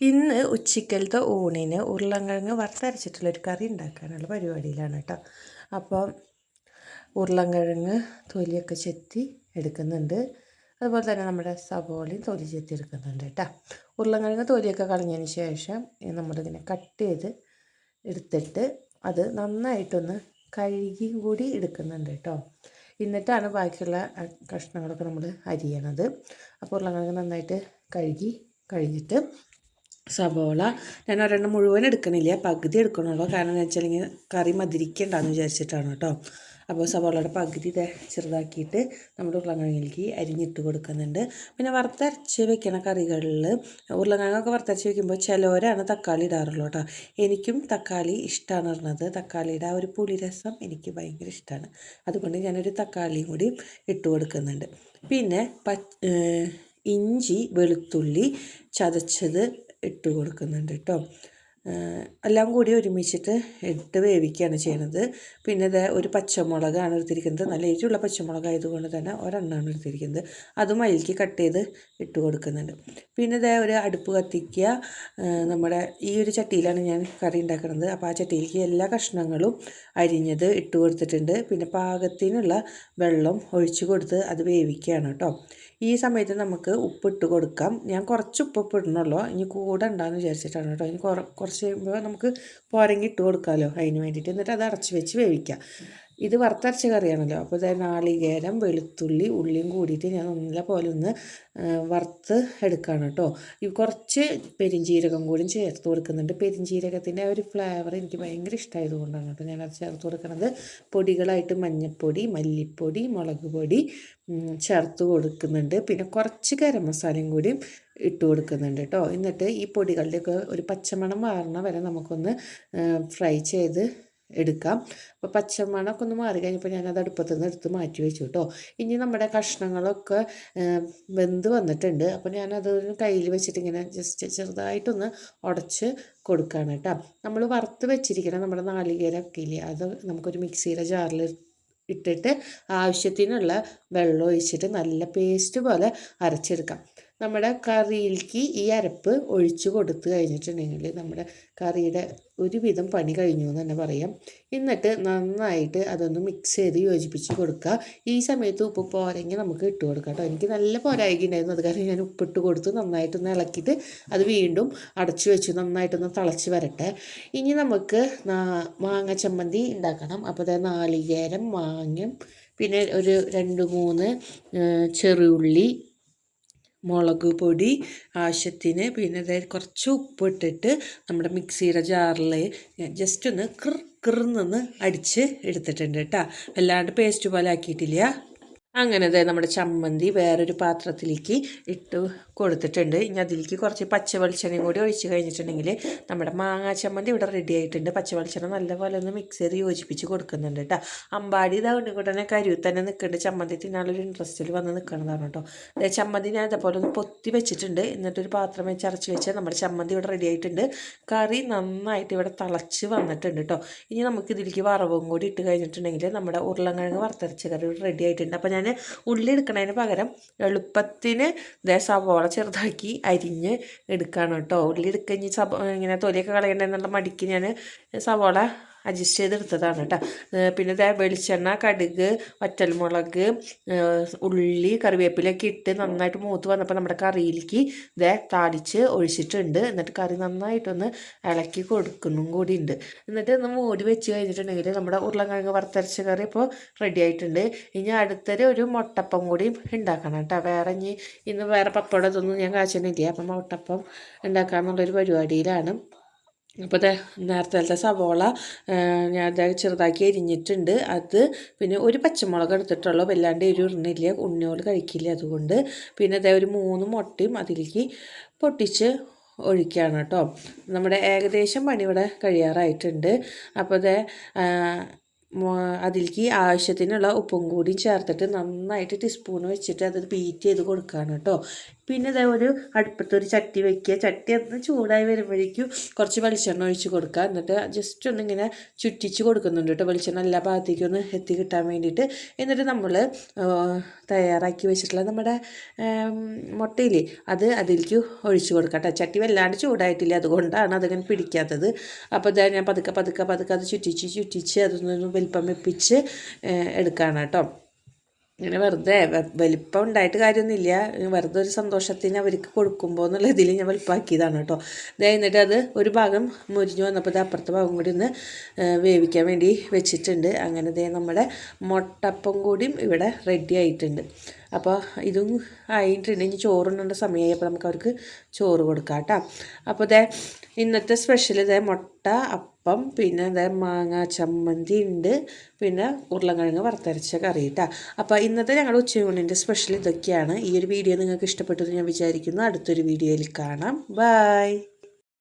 ഇന്ന് ഉച്ചക്കലത്തെ ഊണിന് ഉരുളൻകിഴങ്ങ് വറുത്തരച്ചിട്ടുള്ളൊരു കറി ഉണ്ടാക്കാനുള്ള പരിപാടിയിലാണ് കേട്ടോ. അപ്പം ഉരുളൻകിഴങ്ങ് തൊലിയൊക്കെ ചെത്തി എടുക്കുന്നുണ്ട്. അതുപോലെ തന്നെ നമ്മുടെ സവോളയും തൊലി ചെത്തി എടുക്കുന്നുണ്ട് കേട്ടോ. ഉരുളൻകിഴങ്ങ് തൊലിയൊക്കെ കളഞ്ഞതിന് ശേഷം നമ്മളിങ്ങനെ കട്ട് ചെയ്ത് എടുത്തിട്ട് അത് നന്നായിട്ടൊന്ന് കഴുകിയും കൂടി എടുക്കുന്നുണ്ട് കേട്ടോ. എന്നിട്ടാണ് ബാക്കിയുള്ള കഷ്ണങ്ങളൊക്കെ നമ്മൾ അരിയണത്. അപ്പോൾ ഉരുളൻകിഴങ്ങ് നന്നായിട്ട് കഴുകി കഴിഞ്ഞിട്ട് സവോള. ഞാൻ ഒരെണ്ണം മുഴുവൻ എടുക്കണില്ല. പകുതി എടുക്കണുള്ളൂ. കാരണം എന്ന് വെച്ചാൽ കറി മതിരിക്കണ്ടെന്ന് വിചാരിച്ചിട്ടാണ് കേട്ടോ അപ്പോൾ സവോളയുടെ പകുതി ചെറുതാക്കിയിട്ട് നമ്മൾ ഉരുളക്കിഴങ്ങിലേക്ക് അരിഞ്ഞിട്ട് കൊടുക്കുന്നുണ്ട്. പിന്നെ വറുത്തരച്ച് വെക്കണ കറികളിൽ ഉരുളക്കിഴങ്ങൊക്കെ വറുത്തരച്ച് വെക്കുമ്പോൾ ചിലവരാണ് തക്കാളി ഇടാറുള്ളൂ കേട്ടോ എനിക്കും തക്കാളി ഇഷ്ടമാണ് പറഞ്ഞത്. തക്കാളിയുടെ ആ ഒരു പുളിരസം എനിക്ക് ഭയങ്കര ഇഷ്ടമാണ് അതുകൊണ്ട് ഞാനൊരു തക്കാളിയും കൂടി ഇട്ട് കൊടുക്കുന്നുണ്ട്. പിന്നെ പ ഇഞ്ചി വെളുത്തുള്ളി ചതച്ചത് ഇട്ട് കൊടുക്കുന്നുണ്ട് കേട്ടോ എല്ലാം കൂടി ഒരുമിച്ചിട്ട് ഇട്ട് വേവിക്കുകയാണ് ചെയ്യുന്നത് പിന്നെ ഇത് ഒരു പച്ചമുളകാണ് എടുത്തിരിക്കുന്നത്. നല്ല എരിവുള്ള പച്ചമുളക് ആയതുകൊണ്ട് തന്നെ ഒരെണ്ണമാണ് എടുത്തിരിക്കുന്നത്. അതും അതിലേക്ക് കട്ട് ചെയ്ത് ഇട്ട് കൊടുക്കുന്നുണ്ട്. പിന്നെ ഇതേ ഒരു അടുപ്പ് കത്തിക്കുക. നമ്മുടെ ഈ ഒരു ചട്ടിയിലാണ് ഞാൻ കറി ഉണ്ടാക്കുന്നത് അപ്പോൾ ആ ചട്ടിയിലേക്ക് എല്ലാ കഷ്ണങ്ങളും അരിഞ്ഞത് ഇട്ട് കൊടുത്തിട്ടുണ്ട്. പിന്നെ പാകത്തിനുള്ള വെള്ളം ഒഴിച്ച് കൊടുത്ത് അത് വേവിക്കുകയാണ് കേട്ടോ ഈ സമയത്ത് നമുക്ക് ഉപ്പിട്ട് കൊടുക്കാം. ഞാൻ കുറച്ച് ഉപ്പ് ഇടണുള്ളൂ. ഇനി കൂടെ ഉണ്ടാകുന്ന വിചാരിച്ചിട്ടാണ് കേട്ടോ. ഇനി കുറച്ച് കഴിയുമ്പോൾ നമുക്ക് പോരെങ്കിൽ ഇട്ട് കൊടുക്കാമല്ലോ അതിന് വേണ്ടിയിട്ട്. എന്നിട്ട് അത് അടച്ച് വെച്ച് വേവിക്കാം. ഇത് വറുത്തരച്ച കറിയാണല്ലോ. അപ്പോൾ ഇത് നാളികേരം വെളുത്തുള്ളി ഉള്ളിയും കൂടിയിട്ട് ഞാൻ നല്ല പോലെ ഒന്ന് വറുത്ത് എടുക്കുകയാണ് കേട്ടോ. ഈ കുറച്ച് പെരിഞ്ചീരകം കൂടി ചേർത്ത് കൊടുക്കുന്നുണ്ട്. പെരിഞ്ചീരകത്തിന്റെ ഒരു ഫ്ലേവർ എനിക്ക് ഭയങ്കര ഇഷ്ടമായതുകൊണ്ടാണ് കേട്ടോ ഞാനത് ചേർത്ത് കൊടുക്കുന്നത് പൊടികളായിട്ട് മഞ്ഞൾപ്പൊടി മല്ലിപ്പൊടി മുളക് പൊടി ചേർത്ത് കൊടുക്കുന്നുണ്ട്. പിന്നെ കുറച്ച് ഗരം മസാലയും കൂടി ഇട്ട് കൊടുക്കുന്നുണ്ട് കേട്ടോ. എന്നിട്ട് ഈ പൊടികളുടെയൊക്കെ ഒരു പച്ചമണം മാറണ വരെ നമുക്കൊന്ന് ഫ്രൈ ചെയ്ത് എടുക്കാം. അപ്പോൾ പച്ചമണമൊക്കെ ഒന്ന് മാറി കഴിഞ്ഞപ്പോൾ ഞാനത് അടുപ്പത്തു നിന്ന് എടുത്ത് മാറ്റി വെച്ചു കേട്ടോ ഇനി നമ്മുടെ കഷ്ണങ്ങളൊക്കെ വെന്ത് വന്നിട്ടുണ്ട്. അപ്പോൾ ഞാനത് കയ്യിൽ വെച്ചിട്ട് ഇങ്ങനെ ജസ്റ്റ് ചെറുതായിട്ടൊന്ന് ഉടച്ച് കൊടുക്കുകയാണ് കേട്ടോ നമ്മൾ വറുത്ത് വെച്ചിരിക്കണം നമ്മുടെ നാളികേരമൊക്കെ ഇല്ലേ അത് നമുക്കൊരു മിക്സിയുടെ ജാറിൽ ഇട്ടിട്ട് ആവശ്യത്തിനുള്ള വെള്ളം ഒഴിച്ചിട്ട് നല്ല പേസ്റ്റ് പോലെ അരച്ചെടുക്കാം. നമ്മുടെ കറിയിലേക്ക് ഈ അരപ്പ് ഒഴിച്ചു കൊടുത്തു കഴിഞ്ഞിട്ടുണ്ടെങ്കിൽ നമ്മുടെ കറിയുടെ ഒരുവിധം പണി കഴിഞ്ഞു എന്ന് തന്നെ പറയാം. എന്നിട്ട് നന്നായിട്ട് അതൊന്ന് മിക്സ് ചെയ്ത് യോജിപ്പിച്ച് കൊടുക്കുക. ഈ സമയത്ത് ഉപ്പ് പോരെങ്കിൽ നമുക്ക് ഇട്ട് കൊടുക്കാം കേട്ടോ. എനിക്ക് നല്ല പോരായിക ഉണ്ടായിരുന്നു അത് കാരണം ഞാൻ ഉപ്പിട്ട് കൊടുത്ത് നന്നായിട്ടൊന്ന് ഇളക്കിയിട്ട് അത് വീണ്ടും അടച്ചു വെച്ച്. നന്നായിട്ടൊന്ന് തിളച്ച് വരട്ടെ. ഇനി നമുക്ക് മാങ്ങ ചമ്മന്തി ഉണ്ടാക്കണം. അപ്പോൾ അതായത് നാളികേരം മാങ്ങയും പിന്നെ ഒരു രണ്ട് മൂന്ന് ചെറുള്ളി മുളക് പൊടി ആവശ്യത്തിന് പിന്നെ അതായത് കുറച്ച് ഉപ്പിട്ടിട്ട് നമ്മുടെ മിക്സിയുടെ ജാറിൽ ജസ്റ്റ് ഒന്ന് കൃർ കൃന്നൊന്ന് അടിച്ച് എടുത്തിട്ടുണ്ട് കേട്ടോ. അല്ലാണ്ട് പേസ്റ്റ് പോലെ ആക്കിയിട്ടില്ല. അങ്ങനെ നമ്മുടെ ചമ്മന്തി വേറൊരു പാത്രത്തിലേക്ക് ഇട്ട് കൊടുത്തിട്ടുണ്ട്. ഇനി അതിലേക്ക് കുറച്ച് പച്ച വെളിച്ചെണ്ണയും കൂടി ഒഴിച്ച് കഴിഞ്ഞിട്ടുണ്ടെങ്കിൽ നമ്മുടെ മാങ്ങാ ചമ്മന്തി ഇവിടെ റെഡി ആയിട്ടുണ്ട്. പച്ച വെളിച്ചെണ്ണ നല്ലപോലെ ഒന്ന് മിക്സ് ചെയ്ത് യോജിപ്പിച്ച് കൊടുക്കുന്നുണ്ട് കേട്ടോ അമ്പാടി ഇതാകൊണ്ട് കൂടെ തന്നെ കരുവ് തന്നെ നിൽക്കുന്നുണ്ട് ചമ്മന്തി തിന്നാനൊരു ഇൻട്രസ്റ്റിൽ വന്ന് നിൽക്കുന്നതാണ് കേട്ടോ ചമ്മന്തി ഞാൻ ഇതേപോലെ ഒന്ന് പൊത്തി വെച്ചിട്ടുണ്ട്. എന്നിട്ടൊരു പാത്രം വെച്ച് അരച്ച് വെച്ചാൽ നമ്മുടെ ചമ്മന്തി ഇവിടെ റെഡി ആയിട്ടുണ്ട്. കറി നന്നായിട്ട് ഇവിടെ തിളച്ച് വന്നിട്ടുണ്ട് കേട്ടോ ഇനി നമുക്ക് ഇതിലേക്ക് വറവും കൂടി ഇട്ട് കഴിഞ്ഞിട്ടുണ്ടെങ്കിൽ നമ്മുടെ ഉരുളൻകിഴങ്ങ് വറുത്തരച്ച കറി റെഡി ആയിട്ടുണ്ട്. അപ്പോൾ ഞാൻ ഉള്ളി എടുക്കുന്നതിന് പകരം എളുപ്പത്തിന് ദേ സവോള ചെറുതാക്കി അരിഞ്ഞ് എടുക്കുകയാണ് കേട്ടോ. ഉള്ളി എടുക്കഴിഞ്ഞ് സവോ ഇങ്ങനെ തൊലിയൊക്കെ കളയണ്ടെന്നുള്ള മടിക്ക് ഞാൻ സവോള അഡ്ജസ്റ്റ് ചെയ്തെടുത്തതാണ് കേട്ടോ പിന്നെ ഇതേ വെളിച്ചെണ്ണ കടുക് വറ്റൽമുളക് ഉള്ളി കറിവേപ്പിലൊക്കെ ഇട്ട് നന്നായിട്ട് മൂത്ത് വന്നപ്പോൾ നമ്മുടെ കറിയിലേക്ക് ഇതേ താടിച്ച് ഒഴിച്ചിട്ടുണ്ട്. എന്നിട്ട് കറി നന്നായിട്ടൊന്ന് ഇളക്കി കൊടുക്കുന്നും കൂടി ഉണ്ട് എന്നിട്ട് ഒന്ന് മൂടി വെച്ച് കഴിഞ്ഞിട്ടുണ്ടെങ്കിൽ നമ്മുടെ ഉരുളക്കിഴങ്ങ് വറുത്തരച്ച കറി ഇപ്പോൾ റെഡി ആയിട്ടുണ്ട്. ഇനി അടുത്തൊരു ഒരു മുട്ടപ്പം കൂടി ഉണ്ടാക്കണം കേട്ടോ വേറെ ഇനി ഇന്ന് വേറെ പപ്പടം ഇതൊന്നും ഞാൻ കാച്ചിട്ടില്ല. അപ്പം മുട്ടപ്പം ഉണ്ടാക്കാമെന്നുള്ളൊരു പരിപാടിയിലാണ്. അപ്പോൾ നേരത്തെ സവോള ഞാൻ ചെറുതാക്കി അരിഞ്ഞിട്ടുണ്ട്. അത് പിന്നെ ഒരു പച്ചമുളക് എടുത്തിട്ടുള്ളൂ. വല്ലാണ്ട് ഒരു ഇടുന്നില്ല ഉണ്ണിയോട് കഴിക്കില്ല അതുകൊണ്ട്. പിന്നെ അതേ ഒരു മൂന്ന് മുട്ടയും അതിലേക്ക് പൊട്ടിച്ച് ഒഴിക്കുകയാണ് കേട്ടോ. നമ്മുടെ ഏകദേശം പണി ഇവിടെ കഴിയാറായിട്ടുണ്ട് അപ്പോൾ അതേ അതിലേക്ക് ആവശ്യത്തിനുള്ള ഉപ്പും കൂടിയും ചേർത്തിട്ട് നന്നായിട്ട് ടീസ്പൂൺ വെച്ചിട്ട് അത് ബീറ്റ് ചെയ്ത് കൊടുക്കുകയാണ് കേട്ടോ. പിന്നെ ഇതേ ഒരു അടുപ്പത്തൊരു ചട്ടി വെക്കുക. ചട്ടി ഒന്ന് ചൂടായി വരുമ്പോഴേക്കും കുറച്ച് വെളിച്ചെണ്ണ ഒഴിച്ച് കൊടുക്കുക. എന്നിട്ട് ജസ്റ്റ് ഒന്നിങ്ങനെ ചുറ്റിച്ച് കൊടുക്കുന്നുണ്ട് കേട്ടോ വെളിച്ചെണ്ണ എല്ലാ ഭാഗത്തേക്കും ഒന്ന് എത്തി കിട്ടാൻ വേണ്ടിയിട്ട്. എന്നിട്ട് നമ്മൾ തയ്യാറാക്കി വെച്ചിട്ടുള്ള നമ്മുടെ മുട്ടയിൽ അത് അതിലേക്ക് ഒഴിച്ച് കൊടുക്കാം കേട്ടോ. ചട്ടി വല്ലാണ്ട് ചൂടായിട്ടില്ല. അതുകൊണ്ടാണ് അതിങ്ങനെ പിടിക്കാത്തത്. അപ്പോൾ ഞാൻ പതുക്കെ പതുക്കെ പതുക്കെ അത് ചുറ്റിച്ച് ചുറ്റിച്ച് അതൊന്ന് വലിപ്പം വെപ്പിച്ച് എടുക്കുകയാണ് കേട്ടോ. ഇങ്ങനെ വെറുതെ വലിപ്പം ഉണ്ടായിട്ട് കാര്യമൊന്നുമില്ല. വെറുതെ ഒരു സന്തോഷത്തിന് അവർക്ക് കൊടുക്കുമ്പോൾ എന്നുള്ള ഇതിൽ ഞാൻ വലിപ്പാക്കിയതാണ് കേട്ടോ. ദേ എന്നിട്ട് അത് ഒരു ഭാഗം മുരിഞ്ഞു വന്നപ്പോൾ ഇത് അപ്പുറത്തെ ഭാഗം കൂടി ഒന്ന് വേവിക്കാൻ വേണ്ടി വെച്ചിട്ടുണ്ട്. അങ്ങനെ ദേ നമ്മുടെ മുട്ടപ്പം കൂടിയും ഇവിടെ റെഡി ആയിട്ടുണ്ട്. അപ്പോൾ ഇതും ആയിട്ടുണ്ട്. ഇനി ചോറുണ്ണേണ്ട സമയമായി അപ്പോൾ നമുക്ക് അവർക്ക് ചോറ് കൊടുക്കാം കേട്ടോ. അപ്പോൾ ദേ ഇന്നത്തെ സ്പെഷ്യൽ ഇതേ മുട്ട അപ്പം പിന്നെ ഇതേ മാങ്ങ ചമ്മന്തി ഉണ്ട്. പിന്നെ ഉരുളക്കിഴങ്ങ് വറുത്തരച്ച കറി കേട്ടോ. അപ്പോൾ ഇന്നത്തെ ഞങ്ങളുടെ ഉച്ചയൂണിന്റെ സ്പെഷ്യൽ ഇതൊക്കെയാണ്. ഈ ഒരു വീഡിയോ നിങ്ങൾക്ക് ഇഷ്ടപ്പെട്ടു ഞാൻ വിചാരിക്കുന്നു. അടുത്തൊരു വീഡിയോയിൽ കാണാം. ബായ്